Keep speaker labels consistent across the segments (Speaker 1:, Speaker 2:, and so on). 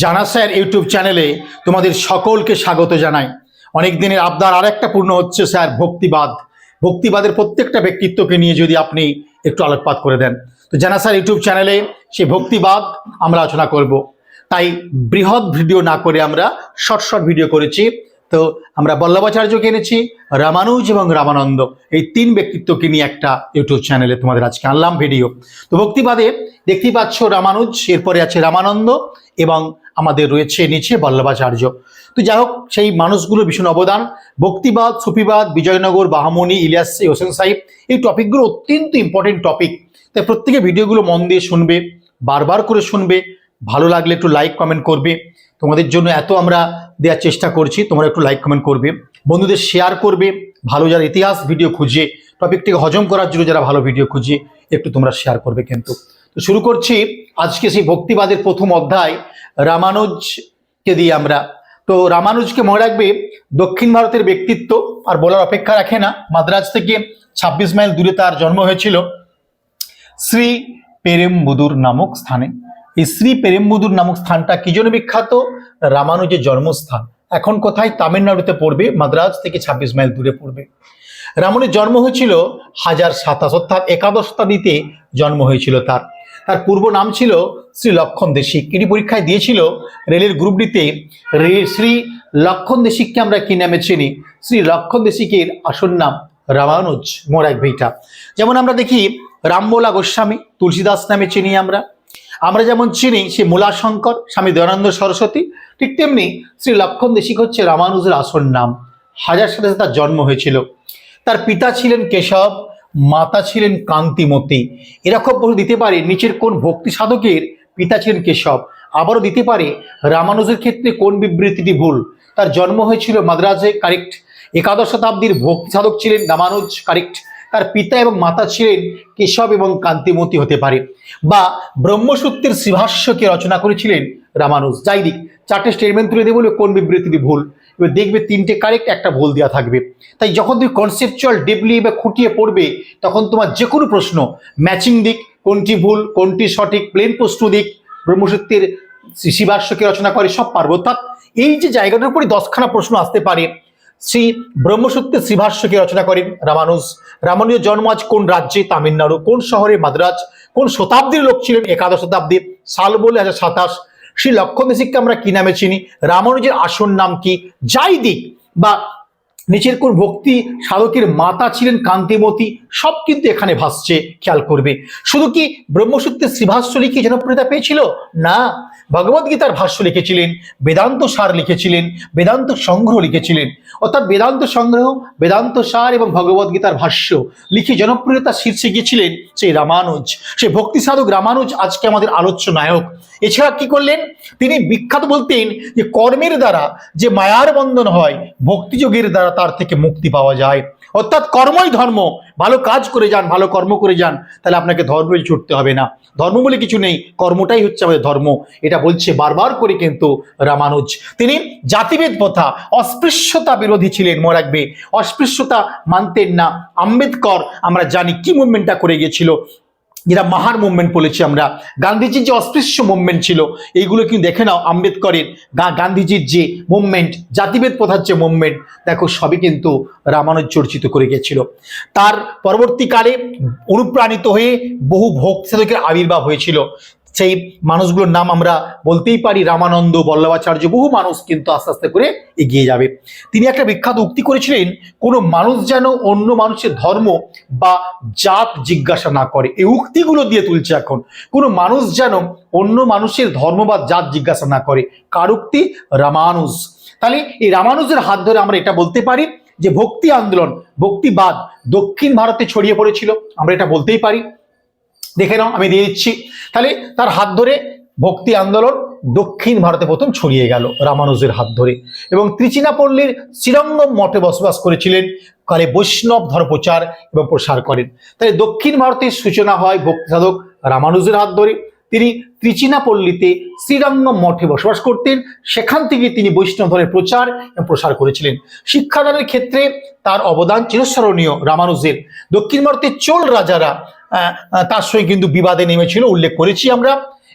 Speaker 1: জানা sir YouTube চ্যানেলে তোমাদের সকলকে স্বাগত জানাই। অনেক দিনের আবদার আর একটা পূর্ণ হচ্ছে স্যার, ভক্তিবাদ। ভক্তিবাদের প্রত্যেকটা ব্যক্তিত্বকে নিয়ে যদি আপনি একটু আলোকপাত করে দেন। তো জানা স্যার ইউটিউব চ্যানেলে সে ভক্তিবাদ আমরা আলোচনা করব। তাই বৃহৎ ভিডিও না করে আমরা শর্ট শর্ট ভিডিও করেছি। তো আমরা বল্লভাচার্যকে এনেছি, রামানুজ এবং রামানন্দ। এই তিন ব্যক্তিত্বকে নিয়ে একটা ইউটিউব চ্যানেলে তোমাদের আজকে আনলাম ভিডিও। তো ভক্তিবাদে দেখতেই পাচ্ছ রামানুজ, এরপরে আছে রামানন্দ এবং আমাদের রয়েছে নিচে বল্লভাচার্য। তো যাই হোক, সেই মানুষগুলো ভীষণ অবদান, ভক্তিবাদ, সুফিবাদ, বিজয়নগর বাহামণি ইলিয়াস হোসেন সাহিব, এই টপিকগুলো অত্যন্ত ইম্পর্টেন্ট টপিক তাই প্রত্যেকে ভিডিওগুলো মন দিয়ে শুনবে, বারবার করে শুনবে, ভালো লাগলে একটু লাইক কমেন্ট করবে। তোমাদের জন্য এত আমরা দেওয়ার চেষ্টা করছি। তোমরা একটু লাইক কমেন্ট করবে। বন্ধুদের শেয়ার করবে। ভালো যারা ইতিহাস ভিডিও খুঁজে টপিকটিকে হজম করার জন্য যারা ভালো ভিডিও খুঁজে, একটু তোমরা শেয়ার করবে কিন্তু। তো শুরু করছি আজকে সেই ভক্তিবাদের প্রথম অধ্যায় রামানুজকে দিয়ে আমরা। তো রামানুজকে মনে রাখবে, দক্ষিণ ভারতের ব্যক্তিত্ব, আর বলার অপেক্ষা রাখে না। মাদ্রাজ থেকে ছাব্বিশ মাইল দূরে তার জন্ম হয়েছিল। শ্রী পেরেমবুদুর নামক স্থানে। এই শ্রী পেরেমবুদুর নামক স্থানটা কি জন্য বিখ্যাত? রামানুজের জন্মস্থান। এখন কোথায়? তামিলনাড়ুতে পড়বে, মাদ্রাজ থেকে ছাব্বিশ মাইল দূরে পড়বে। রামানুজের জন্ম হয়েছিল হাজার সাতাশ, অর্থাৎ একাদশ শতাব্দীতে জন্ম হয়েছিল তার। তার পূর্ব নাম ছিল শ্রী লক্ষণ দেশিক এটি পরীক্ষায় দিয়েছিল রেলের গ্রুপ ডিতে শ্রী লক্ষণ দেশিককে আমরা কি নামে চিনি? শ্রী লক্ষণ দেশিকের আসল নাম রামানুজ মোরাক ভেইটা। যেমন আমরা দেখি রামবোলা গোস্বামী, তুলসীদাস নামে চিনি আমরা। আমরা যেমন চিনি সে মূলা মূলাশঙ্কর স্বামী দয়ানন্দ সরস্বতী, ঠিক তেমনি শ্রী লক্ষণ দেশিক হচ্ছে রামানুজের আসল নাম। হাজার সাথে তার জন্ম হয়েছিল। তার পিতা ছিলেন কেশব, মাতা ছিলেন কান্তিমতী। এরকম প্রশ্ন দিতে পারে নিচের কোন ভক্তি সাধকের পিতা ছিলেন কেশব। আবারও দিতে পারে রামানুজের ক্ষেত্রে কোন বিবৃতিটি ভুল। তার জন্ম হয়েছিল মাদ্রাজে, কারেক্ট একাদশ শতাব্দীর ভক্তি সাধক ছিলেন রামানুজ, কারেক্ট তার পিতা এবং মাতা ছিলেন কেশব এবং কান্তিমতী হতে পারে। বা ব্রহ্মসূত্রের শ্রীভাষ্যকে রচনা করেছিলেন রামানুজ। যাই দিক, চারটে স্টেটমেন্ট তুলে দেবো কোন বিবৃতিটি ভুল। এবার দেখবে তিনটে কারেক্ট একটা ভুল দেওয়া থাকবে। তাই যখন তুমি কনসেপচুয়াল ডিপলি বা খুঁটিয়ে পড়বে, তখন তোমার যে কোনো প্রশ্ন ম্যাচিং দিক, কোনটি ভুল, কোনটি সঠিক প্লেন প্রশ্ন দিক, ব্রহ্মসূত্রের শিবাস্যকে রচনা করে সব পারব। অর্থাৎ এই যে জায়গাটার উপরই দশখানা প্রশ্ন আসতে পারে। শ্রী ব্রহ্মসূত্রের শ্রীভাষ্যকে রচনা করেন রামানুজ। রামানুজের জন্ম আজ কোন রাজ্যে? তামিলনাড়ু। কোন শহরে মাদ্রাজ? কোন শতাব্দীর লোক ছিলেন? একাদশ শতাব্দী। সাল বলে হাজার সাতাশ। শ্রী লক্ষণ আমরা কি নামে চিনি? রামানুজের আসন নাম কি? যাই দিক বা নিচের কোন ভক্তি সাধকের মাতা ছিলেন কান্তিমতী, সব কিন্তু এখানে ভাসছে, খেয়াল করবে। শুধু কি ব্রহ্মসূত্রের শ্রীভাষ্য লিখে জনপ্রিয়তা পেয়েছিল? না। ভগবদ্গীতার ভাষ্য লিখেছিলেন, বেদান্ত সার লিখেছিলেন, বেদান্ত সংগ্রহ লিখেছিলেন। অর্থাৎ বেদান্ত সংগ্রহ, বেদান্ত সার এবং ভগবদ্গীতার ভাষ্য লিখে জনপ্রিয়তা শীর্ষে গিয়েছিলেন সেই রামানুজ। সেই ভক্তি সাধক রামানুজ আজকে আমাদের আলোচ্য নায়ক। এছাড়া কি করলেন? তিনি বিখ্যাত বলতেন যে কর্মের দ্বারা যে মায়ার বন্ধন হয়, ভক্তিযোগের দ্বারা তার থেকে মুক্তি পাওয়া যায়। অর্থাৎ কর্মই ধর্ম। ভালো কাজ করে যান, ভালো কর্ম করে যান, তাহলে আপনাকে ধর্মে ছুটতে হবে না। ধর্ম বলে কিছু নেই, কর্মটাই হচ্ছে আমাদের ধর্ম। এটা বলছে বারবার করে কিন্তু রামানুজ। তিনি জাতিভেদ প্রথা, অস্পৃশ্যতা বিরোধী ছিলেন, মনে রাখবে। অস্পৃশ্যতা মানতেন না। আম্বেদকর, আমরা জানি কি মুভমেন্টটা করে গিয়েছিল। যেটা মাহার মুভমেন্ট বলেছি আমরা। গান্ধীজির যে অস্পৃশ্য মুভমেন্ট ছিল, এইগুলো কিন্তু দেখে নাও আম্বেদকরের গান্ধীজির যে মুভমেন্ট, জাতিভেদ প্রথার যে মুভমেন্ট, দেখো সবই কিন্তু রামানুজ চর্চিত করে গেছিল তার পরবর্তীকালে অনুপ্রাণিত হয়ে বহু ভোগ সাধকের আবির্ভাব হয়েছিল। সেই মানুষগুলোর নাম আমরা বলতেই পারি রামানন্দ, বল্লভাচার্য, বহু মানুষ কিন্তু আস্তে আস্তে করে এগিয়ে যাবে। তিনি একটা বিখ্যাত উক্তি করেছিলেন, কোনো মানুষ যেন অন্য মানুষের ধর্ম বা জাত জিজ্ঞাসা না করে। এই উক্তিগুলো দিয়ে তুলছে এখন। কোনো মানুষ যেন অন্য মানুষের ধর্ম বা জাত জিজ্ঞাসা না করে। কার উক্তি? রামানুজ। তাহলে এই রামানুজের হাত ধরে আমরা এটা বলতে পারি যে ভক্তি আন্দোলন, ভক্তিবাদ দক্ষিণ ভারতে ছড়িয়ে পড়েছিল। আমরা এটা বলতেই পারি। দেখে নাও, আমি দিয়ে দিচ্ছি। তাহলে তার হাত ধরে ভক্তি আন্দোলন দক্ষিণ ভারতে প্রথম ছড়িয়ে গেল রামানুজের হাত ধরে। এবং ত্রিচিনাপল্লীর শ্রীরঙ্গম মঠে বসবাস করেছিলেন কালে বৈষ্ণব ধর্ম প্রচার এবং প্রসার করেন। তাই দক্ষিণ ভারতের সূচনা হয় ভক্তি সাধক রামানুজের হাত ধরে। তিনি ত্রিচিনাপল্লীতে শ্রীরঙ্গম মঠে বসবাস করতেন। সেখান থেকে তিনি বৈষ্ণব ধর্মের প্রচার এবং প্রসার করেছিলেন। শিক্ষাদানের ক্ষেত্রে তার অবদান চিরস্মরণীয় রামানুজের। দক্ষিণ ভারতের চোল রাজারা তার সঙ্গে কিন্তু বিবাদে নেমেছিল, উল্লেখ করেছি আমরা।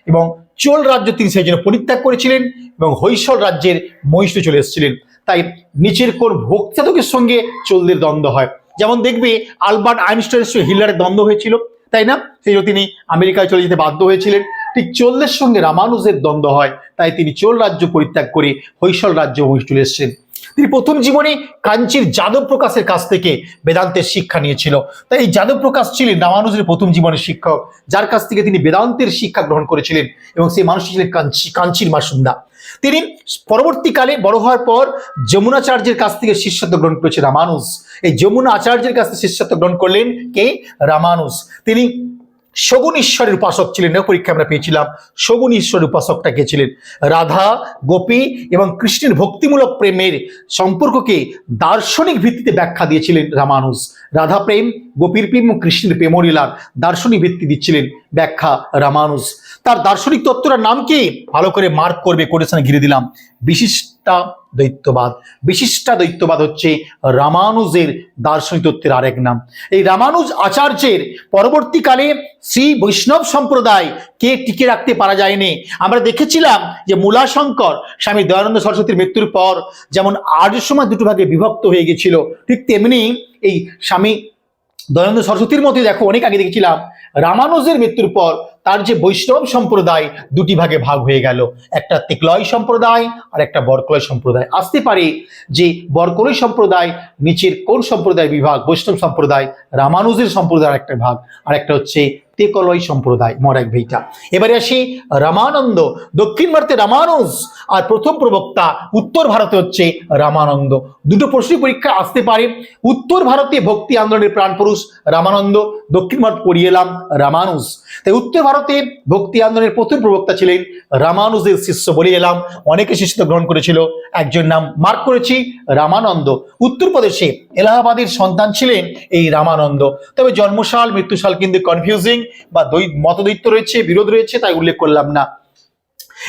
Speaker 1: এবং চোল রাজ্য তিনি সেই জন্য পরিত্যাগ করেছিলেন এবং হৈসল রাজ্যের মহিষ্ঠ চলে এসেছিলেন। তাই নিচের কোন ভক্তিসাধকের সঙ্গে চোলদের দ্বন্দ্ব হয়। যেমন দেখবে, আলবার্ট আইনস্টাইনের সঙ্গে হিলারের দ্বন্দ্ব হয়েছিল, তাই না? সেই জন্য তিনি আমেরিকায় চলে যেতে বাধ্য হয়েছিলেন। ঠিক চোলদের সঙ্গে রামানুজের দ্বন্দ্ব হয়, তাই তিনি চোল রাজ্য পরিত্যাগ করে হৈসল রাজ্য মহিষ চলে এসেছেন তিনি প্রথম জীবনে কাঞ্চির যাদব প্রকাশের কাছ থেকে বেদান্তের শিক্ষা নিয়েছিল। তাই এই যাদব প্রকাশ ছিলেন রামানুজের প্রথম জীবনের শিক্ষক, যার কাছ থেকে তিনি বেদান্তের শিক্ষা গ্রহণ করেছিলেন এবং সেই মানুষটি ছিলেন কাঞ্চি, কাঞ্চির মাসুন্দা তিনি পরবর্তীকালে বড় হওয়ার পর যমুনাচার্যের কাছ থেকে শিষ্যত্ব গ্রহণ করেছে রামানুজ। এই যমুনা আচার্যের কাছ থেকে শিষ্যত্ব গ্রহণ করলেন কে? রামানুজ। তিনি শগুন ঈশ্বরের উপাসক ছিলেন পরীক্ষা আমরা পেয়েছিলাম। শগুন ঈশ্বরের উপাসকটা কে ছিলেন? রাধা, গোপী এবং কৃষ্ণের ভক্তিমূলক প্রেমের সম্পর্ককে দার্শনিক ভিত্তিতে ব্যাখ্যা দিয়েছিলেন রামানুজ। রাধা প্রেম, গোপীর প্রেম এবং কৃষ্ণের প্রেমলীলার দার্শনিক ভিত্তি দিচ্ছিলেন ব্যাখ্যা রামানুজ। তার দার্শনিক তত্ত্বটার নাম কি? ভালো করে মার্ক করবে কোটেশনে ঘিরে দিলাম। বিশিষ্টা দ্বৈত্যবাদ বিশিষ্টা দ্বৈত্যবাদ হচ্ছে রামানুজের দার্শনিক তত্ত্বের আরেক নাম। এই রামানুজ আচার্যের পরবর্তীকালে শ্রী বৈষ্ণব সম্প্রদায় কে টিকে রাখতে পারা যায়নি? আমরা দেখেছিলাম যে মূলাশঙ্কর স্বামী দয়ানন্দ সরস্বতীর মৃত্যুর পর যেমন আর্য সমাজ দুটো ভাগে বিভক্ত হয়ে গেছিল, ঠিক তেমনি এই স্বামী দয়ানন্দ সরস্বতীর মধ্যে দেখো অনেক আগে দেখেছিলাম, রামানুজের মৃত্যুর পর তার যে বৈষ্ণব সম্প্রদায় দুটি ভাগে ভাগ হয়ে গেল। একটা তিকলয় সম্প্রদায় আর একটা বরকলয় সম্প্রদায়। আসতে পারে যে বরকলয় সম্প্রদায় নিচের কোন সম্প্রদায় বিভাগ, বৈষ্ণব সম্প্রদায়, রামানুজের সম্প্রদায়ের একটা ভাগ। আর একটা হচ্ছে তেকলয় সম্প্রদায় মরাক ভেইটা। এবারে আসি রামানন্দ, দক্ষিণ ভারতে রামানুজ আর প্রথম প্রবক্তা, উত্তর ভারতে হচ্ছে রামানন্দ। দুটো প্রশ্ন পরীক্ষা আসতে পারে। উত্তর ভারতে ভক্তি আন্দোলনের প্রাণপুরুষ রামানন্দ, দক্ষিণ ভারত পড়িয়ে এলাম রামানুজ। তাই উত্তর ভারতে ভক্তি আন্দোলনের প্রথম প্রবক্তা ছিলেন রামানুজের শিষ্য বলে এলাম। অনেকে শিষ্য গ্রহণ করেছিল। একজন নাম মার্ক করেছি, রামানন্দ। উত্তরপ্রদেশে এলাহাবাদের সন্তান ছিলেন এই রামানন্দ। তবে জন্মসাল, মৃত্যুসাল কিন্তু কনফিউজিং বা দ্বৈ মতদৈত্য রয়েছে, বিরোধ রয়েছে, তাই উল্লেখ করলাম না।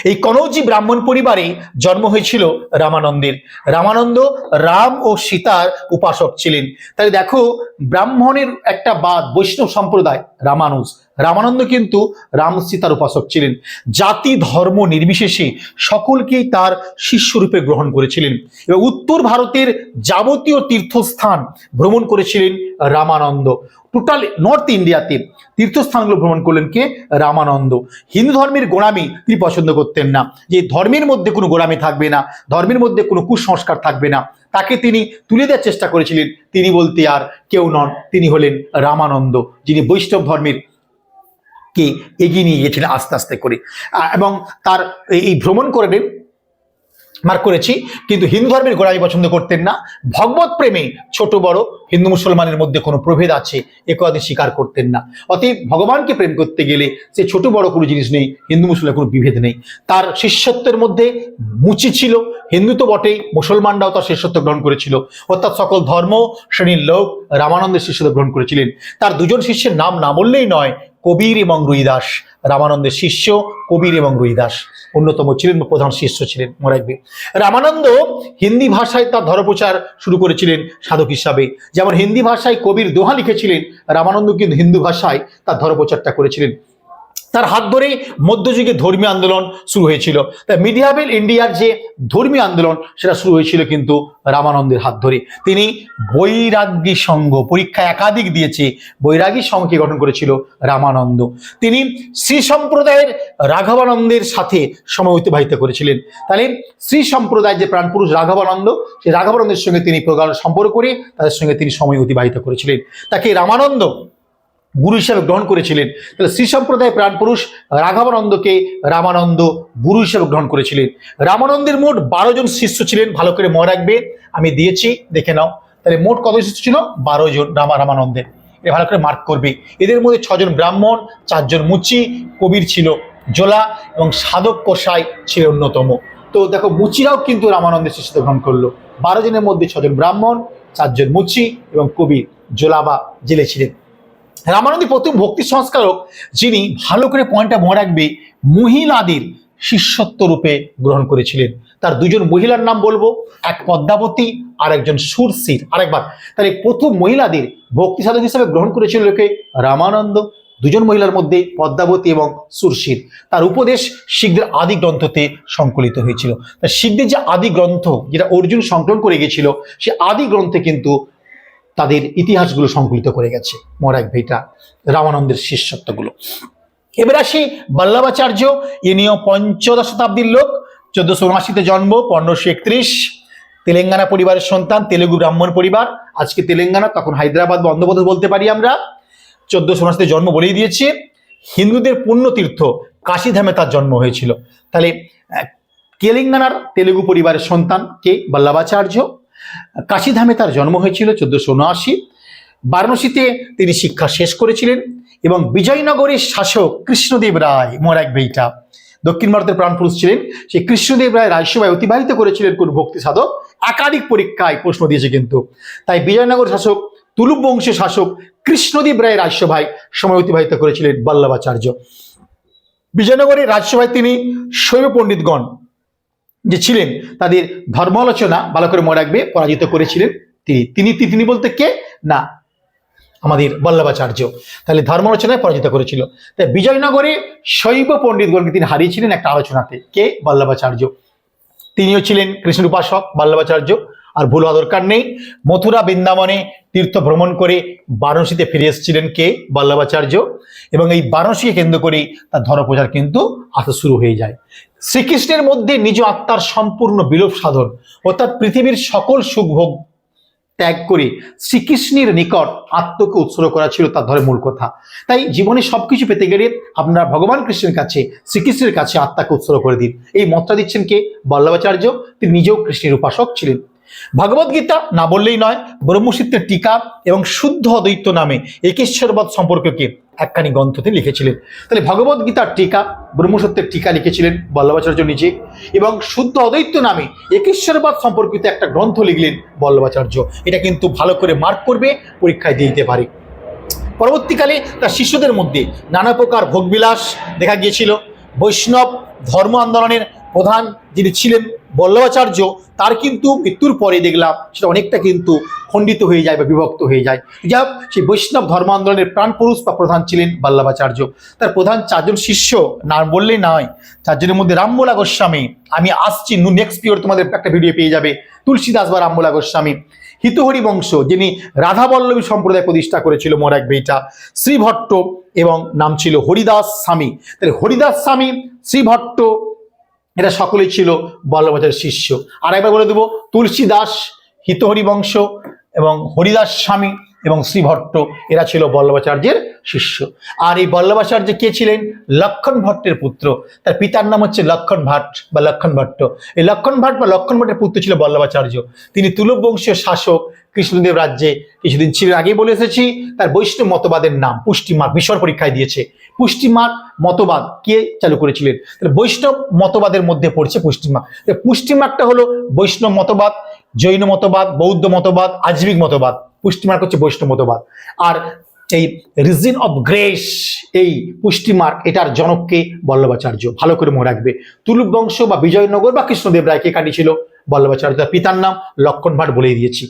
Speaker 1: এই কনৌজি ব্রাহ্মণ পরিবারে জন্ম হয়েছিল রামানন্দের। রামানন্দ রাম ও সীতার উপাসক ছিলেন। তাই দেখো, ব্রাহ্মণের একটা বাদ, বৈষ্ণব সম্প্রদায়, রামানুজ। রামানন্দ কিন্তু রাম সীতার উপাসক ছিলেন। জাতি, ধর্ম নির্বিশেষে সকলকেই তার শিষ্যরূপে গ্রহণ করেছিলেন। এবং উত্তর ভারতের যাবতীয় তীর্থস্থান ভ্রমণ করেছিলেন রামানন্দ। টোটাল নর্থ ইন্ডিয়াতে তীর্থস্থানগুলো ভ্রমণ করলেন কে? রামানন্দ। হিন্দু ধর্মের গোড়ামি তিনি পছন্দ করতেন না। যে ধর্মের মধ্যে কোনো গোড়ামি থাকবে না, ধর্মের মধ্যে কোনো কুসংস্কার থাকবে না, তাকে তিনি তুলে দেওয়ার চেষ্টা করেছিলেন। তিনি বলতে আর কেউ নন, তিনি হলেন রামানন্দ, যিনি বৈষ্ণব ধর্মের কে এগিয়ে নিয়ে গেছিলেন আস্তে আস্তে করে। এবং তার এই- ভ্রমণ করবেন মার্ক করেছি। কিন্তু হিন্দু ধর্মের গোড়ামি পছন্দ করতেন না। ভগবত প্রেমে ছোট, বড় হিন্দু, মুসলমানের মধ্যে কোনো প্রভেদ আছে এ কথা স্বীকার করতেন না। অতএব ভগবানকে প্রেম করতে গেলে সে ছোট, বড় কোনো জিনিস নেই, হিন্দু, মুসলমানের কোনো বিভেদ নেই। তার শিষ্যত্বের মধ্যে মুচি ছিল। হিন্দু তো বটেই, মুসলমানরাও তার শিষ্যত্ব গ্রহণ করেছিল। অর্থাৎ সকল ধর্ম, শ্রেণির লোক রামানন্দের শিষ্যত্ব গ্রহণ করেছিলেন। তার দুজন শিষ্যের নাম না বললেই নয় কবির এবং রুইদাস, রামানন্দের শিষ্য কবির এবং রুইদাস। অন্যতম ছিলেন প্রধান শিষ্য ছিলেন মনে রাখবে রামানন্দ হিন্দি ভাষায় তার ধর্মপ্রচার শুরু করেছিলেন সাধক হিসাবে। যেমন হিন্দি ভাষায় কবির দোহা লিখেছিলেন, রামানন্দ কিন্তু হিন্দু ভাষায় তার ধর্মপ্রচারটা করেছিলেন। তার হাত ধরেই মধ্যযুগে ধর্মীয় আন্দোলন শুরু হয়েছিল। তাই মিডিয়াবেল ইন্ডিয়ার যে ধর্মীয় আন্দোলন, সেটা শুরু হয়েছিল কিন্তু রামানন্দের হাত ধরে তিনি বৈরাগ্যী সংঘ পরীক্ষা একাধিক দিয়েছে, বৈরাগী সংঘকে গঠন করেছিল রামানন্দ। তিনি শ্রী সম্প্রদায়ের রাঘবানন্দের সাথে সময় অতিবাহিত করেছিলেন। তাহলে শ্রী সম্প্রদায়ের যে প্রাণপুরুষ রাঘবানন্দ, সেই রাঘবানন্দের সঙ্গে তিনি প্রগাঢ় সম্পর্ক করে তাদের সঙ্গে তিনি সময় অতিবাহিত করেছিলেন। তাকে রামানন্দ গুরু হিসাবে গ্রহণ করেছিলেন। তাহলে শ্রী সম্প্রদায় প্রাণপুরুষ রাঘবানন্দকে রামানন্দ গুরু হিসাবে গ্রহণ করেছিলেন। রামানন্দের মোট বারো জন শিষ্য ছিলেন, ভালো করে মনে রাখবে। আমি দিয়েছি, দেখে নাও। তাহলে মোট কত শিষ্য ছিল? বারো জন রামা রামানন্দের। এ ভালো করে মার্ক করবে। এদের মধ্যে ছজন ব্রাহ্মণ, চারজন মুচি, কবির ছিল জোলা এবং সাধক কষাই ছিল অন্যতম। তো দেখো, মুচিরাও কিন্তু রামানন্দের শিষ্যত্ব গ্রহণ করল। বারো জনের মধ্যে ছজন ব্রাহ্মণ, চারজন মুচি এবং কবির জোলা বা জেলে ছিলেন। রামানন্দী প্রথম ভক্তি সংস্কারক, যিনি ভালো করে পয়েন্টটা মনে রাখবে, মহিলাদের শিষ্যত্ব রূপে গ্রহণ করেছিলেন। তার দুজন মহিলার নাম বলব, এক পদ্মাবতী আর একজন সুরসির। আরেকবার, তাহলে প্রথম মহিলাদের ভক্তি সাধক হিসেবে গ্রহণ করেছিল লোকে রামানন্দ। দুজন মহিলার মধ্যে পদ্মাবতী এবং সুরশির তার উপদেশ শিখদের আদি গ্রন্থতে সংকলিত হয়েছিল। তা শিখদের যে আদি গ্রন্থ, যেটা অর্জুন সংকলন করে গেছিল, সে আদি গ্রন্থে কিন্তু তাদের ইতিহাসগুলো সংকলিত করে গেছে মরাক ভেটা, রামানন্দের শিষ্যত্বগুলো। এবার আসি বল্লভাচার্য, ইনিও পঞ্চদশ শতাব্দীর লোক, চোদ্দশো উনআশিতে জন্ম, পনেরোশো একত্রিশ। তেলেঙ্গানা পরিবারের সন্তান, তেলেগু ব্রাহ্মণ পরিবার। আজকে তেলেঙ্গানা, তখন হায়দ্রাবাদ বা অন্ধ্রপ্রদেশ বলতে পারি আমরা। চোদ্দশো উনআশিতে জন্ম বলেই দিয়েছি। হিন্দুদের পুণ্যতীর্থ কাশীধামে তার জন্ম হয়েছিল। তাহলে তেলেঙ্গানার তেলেগু পরিবারের সন্তান কে? বল্লভাচার্য। কাশীধামে তার জন্ম হয়েছিল চোদ্দশো উনআশি। বারাণসীতে তিনি শিক্ষা শেষ করেছিলেন এবং বিজয়নগরের শাসক কৃষ্ণদেব রায় মোরাক বেইটা। দক্ষিণ ভারতের প্রাণপুরুষ ছিলেন। সেই কৃষ্ণদেব রায় রাজসভায় অতিবাহিত করেছিলেন কোন ভক্তি সাধক? একাধিক পরীক্ষায় প্রশ্ন দিয়েছে কিন্তু। তাই বিজয়নগর শাসক, তুলুপ বংশের শাসক কৃষ্ণদেব রায় রাজসভায় সময় অতিবাহিত করেছিলেন বল্লভাচার্য। বিজয়নগরের রাজসভায় তিনি শৈব পণ্ডিতগণ যে ছিলেন, তাদের ধর্মালোচনা ভালো করে মনে রাখবে, পরাজিত করেছিলেন তিনি। তিনি তিনি বলতে কে? না, আমাদের বল্লভাচার্য। তাহলে ধর্ম আলোচনায় পরাজিত করেছিল। তাই বিজয়নগরে শৈব পণ্ডিতগণকে তিনি হারিয়েছিলেন একটা আলোচনাতে। কে? বল্লভাচার্য। তিনিও ছিলেন কৃষ্ণ উপাসক বল্লভাচার্য। আর ভুল হওয়া দরকার নেই। মথুরা, বৃন্দাবনে তীর্থ ভ্রমণ করে বারাণসীতে ফিরে এসেছিলেন কে? বল্লভাচার্য এবং এই বারাণসীকে কেন্দ্র করেই তার ধর্মপ্রচার কিন্তু আসা শুরু হয়ে যায়। শ্রীকৃষ্ণের মধ্যে নিজ আত্মার সম্পূর্ণ বিলোপ সাধন অর্থাৎ পৃথিবীর সকল সুখভোগ ত্যাগ করে শ্রীকৃষ্ণের নিকট আত্মকে উৎসর্গ করা ছিল তার ধরে মূল কথা। তাই জীবনে সবকিছু পেতে গেলে আপনারা ভগবান কৃষ্ণের কাছে, শ্রীকৃষ্ণের কাছে আত্মাকে উৎসর্গ করে দিন। এই মতটা দিচ্ছেন কে? বল্লভাচার্য তিনি নিজেও কৃষ্ণের উপাসক ছিলেন। ভগবদ গীতা না বললেই নয়, ব্রহ্মসূত্রের টিকা এবং শুদ্ধ অদ্বৈত নামে একেশ্বরবাদ সম্পর্ককে একখানি গ্রন্থ তিনি লিখেছিলেন। তাহলে ভগবদ গীতার টিকা, ব্রহ্মসূত্রের টিকা লিখেছিলেন বল্লভাচার্য নিজে এবং শুদ্ধ অদ্বৈত নামে একেশ্বরবাদ সম্পর্কিত একটা গ্রন্থ লিখলেন বল্লভাচার্য। এটা কিন্তু ভালো করে মার্ক করবে, পরীক্ষায় দিয়ে দিতে পারে। পরবর্তীকালে তার শিষ্যদের মধ্যে নানা প্রকার ভোগবিলাস দেখা গিয়েছিল। বৈষ্ণব ধর্ম আন্দোলনের প্রধান যিনি ছিলেন বল্লভাচার্য, তার কিন্তু মৃত্যুর পরে দেখলাম সেটা অনেকটা কিন্তু খণ্ডিত হয়ে যায় বা বিভক্ত হয়ে যায়। যা সেই বৈষ্ণব ধর্ম আন্দোলনের প্রাণপুরুষ বা প্রধান ছিলেন বল্লভাচার্য। তার প্রধান চারজন শিষ্য না বললেই নয়, চারজনের মধ্যে রামবোলা গোস্বামী। আমি আসছি নেক্সট পিরিয়ড তোমাদের একটা ভিডিও পেয়ে যাবে, তুলসীদাস বা রামবোলা গোস্বামী। হিতহরি বংশ, যিনি রাধাবল্লভী সম্প্রদায় প্রতিষ্ঠা করেছিল মোরাক বেইটা শ্রীভট্ট এবং নাম ছিল হরিদাস স্বামী। তাহলে হরিদাস স্বামী, শ্রীভট্ট এরা সকলেই ছিল বল্লভাচার্যের শিষ্য। আর একবার বলে দেবো তুলসী দাস হিতহরি বংশ এবং হরিদাস স্বামী এবং শ্রীভট্ট, এরা ছিল বল্লভাচার্যের শিষ্য। আর এই বল্লভাচার্য কে ছিলেন? লক্ষণ ভট্টের পুত্র। তার পিতার নাম হচ্ছে লক্ষণ ভাট বা লক্ষণ ভট্ট। এই লক্ষণ ভাট বা লক্ষণ ভট্টের পুত্র ছিল বল্লভাচার্য। তিনি তুলব বংশীয় শাসক, কৃষ্ণদেব রাজ্যে কিছুদিন ছিলেন। আগেই বলে এসেছি, তার বৈষ্ণব মতবাদের নাম পুষ্টিমার্গ বিশ্বর পরীক্ষায় দিয়েছে। পুষ্টিমার্গ মতবাদ কে চালু করেছিলেন? তাহলে বৈষ্ণব মতবাদের মধ্যে পড়ছে পুষ্টিমার্গ তাহলে পুষ্টিমার্গটা হলো বৈষ্ণব মতবাদ, জৈন মতবাদ, বৌদ্ধ মতবাদ, আজবিক মতবাদ। পুষ্টিমার্গ হচ্ছে বৈষ্ণব মতবাদ। আর এই রিজিন অফ গ্রেস, এই পুষ্টিমার্গ এটার জনককে বল্লভাচার্য, ভালো করে মনে রাখবে। তুলুপ বংশ বা বিজয়নগর বা কৃষ্ণদেব রায়কে কাটিয়েছিল বল্লভাচার্য, তার পিতার নাম লক্ষণ ভাট বলে দিয়েছি।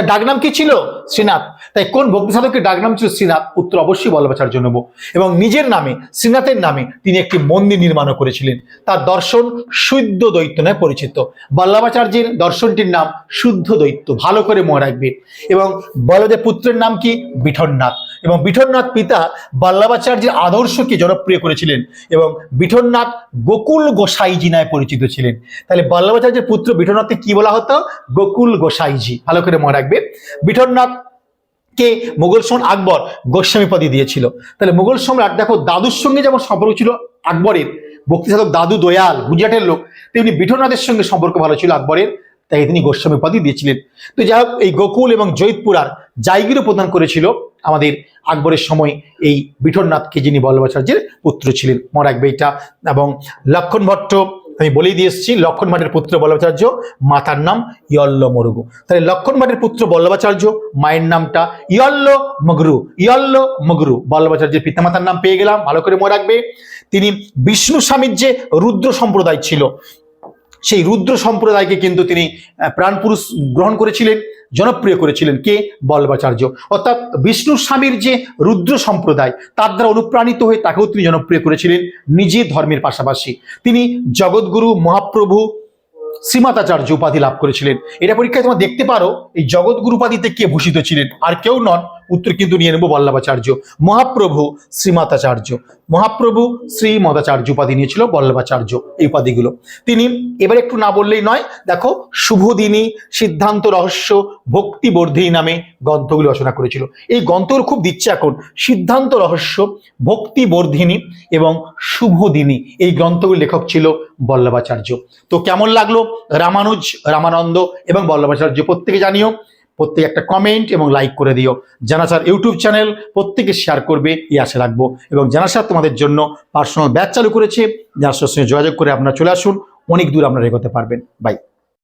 Speaker 1: তার ডাকনাম কি ছিল? শ্রীনাথ। তাই কোন ভক্তি সাধকের ডাকনাম ছিল শ্রীনাথ? উত্তর অবশ্যই বল্লভাচার্য নেব। এবং নিজের নামে, শ্রীনাথের নামে তিনি একটি মন্দির নির্মাণ করেছিলেন। তার দর্শন শুদ্ধ দৈত্য নামে পরিচিত। বল্লভাচার্যের দর্শনটির নাম শুদ্ধ দৈত্য। ভালো করে মনে রাখবে। এবং বলদেব পুত্রের নাম কি? বিঠননাথ। এবং বিঠননাথ পিতা বল্লভাচার্যের আদর্শকে জনপ্রিয় করেছিলেন এবং বিঠননাথ গোকুল গোসাইজি নামে পরিচিত ছিলেন। তাহলে বল্লভাচার্যের পুত্র বিঠননাথকে কি বলা হতো? গোকুল গোসাইজি। ভালো করে মনে রাখবে। বিঠননাথ কে মুঘল সম্রাট আকবর গোস্বামী পদে দিয়েছিল। তাহলে মুঘল সম্রাট দেখো দাদুর সঙ্গে যেমন সম্পর্ক ছিল আকবরের ভক্তি সাধক দাদু দয়াল, গুজরাটের লোক, তেমনি বিঠননাথের সঙ্গে সম্পর্ক ভালো ছিল আকবরের, তাই তিনি গোস্বামী পদই দিয়েছিলেন। তো যাই হোক, এই গোকুল এবং জৈতপুরার জায়গিরও প্রদান করেছিল আমাদের আকবরের সময় এই বিঠননাথকে যিনি বল্লভাচার্যের পুত্র ছিলেন। মনে রাখবে এটা। এবং লক্ষণ ভট্ট, আমি বলেই দিয়ে এসেছি, লক্ষণ ভাটের পুত্র বল্লভাচার্য, মাতার নাম ইয়ল্ল মরুগু। তাহলে লক্ষণ ভাটের পুত্র বল্লভাচার্য, মায়ের নামটা ইয়ল্ল মগরু ইয়ল্ল মগরু। বল্লভাচার্যের পিতামাতার নাম পেয়ে গেলাম, ভালো করে মনে রাখবে। তিনি বিষ্ণু স্বামীর যে রুদ্র সম্প্রদায় ছিল সেই রুদ্র সম্প্রদায়কে কিন্তু তিনি প্রাণপুরুষ গ্রহণ করেছিলেন, জনপ্রিয় করেছিলেন। কে? বল্লভাচার্য। অর্থাৎ বিষ্ণু স্বামীর যে রুদ্র সম্প্রদায়, তার দ্বারা অনুপ্রাণিত হয়ে তাকেও তিনি জনপ্রিয় করেছিলেন নিজে ধর্মের পাশাপাশি। তিনি জগৎগুরু, মহাপ্রভু, শ্রীমাতাচার্য উপাধি লাভ করেছিলেন। এটা পরীক্ষায় তোমরা দেখতে পারো, এই জগৎগুরু উপাধিতে কে ভূষিত ছিলেন? আর কেউ নন উত্তর কিন্তু নিয়ে নেব বল্লভাচার্য। মহাপ্রভু শ্রীমাতাচার্য। মহাপ্রভু শ্রীমদাচার্য উপাধি নিয়েছিল বল্লভাচার্য এই উপাধিগুলো। তিনি এবার একটু না বললেই নয়, দেখো শুভদিনী, সিদ্ধান্ত রহস্য, ভক্তিবর্ধিনী নামে গ্রন্থগুলি রচনা করেছিল। এই গ্রন্থগুলো খুব দিচ্ছে এখন। সিদ্ধান্ত রহস্য, ভক্তিবর্ধিনী এবং শুভদিনী এই গ্রন্থগুলির লেখক ছিল বল্লভাচার্য। তো কেমন লাগল? রামানুজ, রামানন্দ এবং বল্লভাচার্য প্রত্যেকে জানিও। প্রত্যেকে একটা কমেন্ট এবং লাইক করে দিও। জানাসার ইউটিউব চ্যানেল প্রত্যেকে শেয়ার করবে, এই আশা রাখব। এবং জানাসার তোমাদের জন্য পার্সোনাল ব্যাচ চালু করেছে। জানাসার সঙ্গে যোগাযোগ করে আপনারা চলে আসুন। অনেক দূর আপনারা এগোতে পারবেন। বাই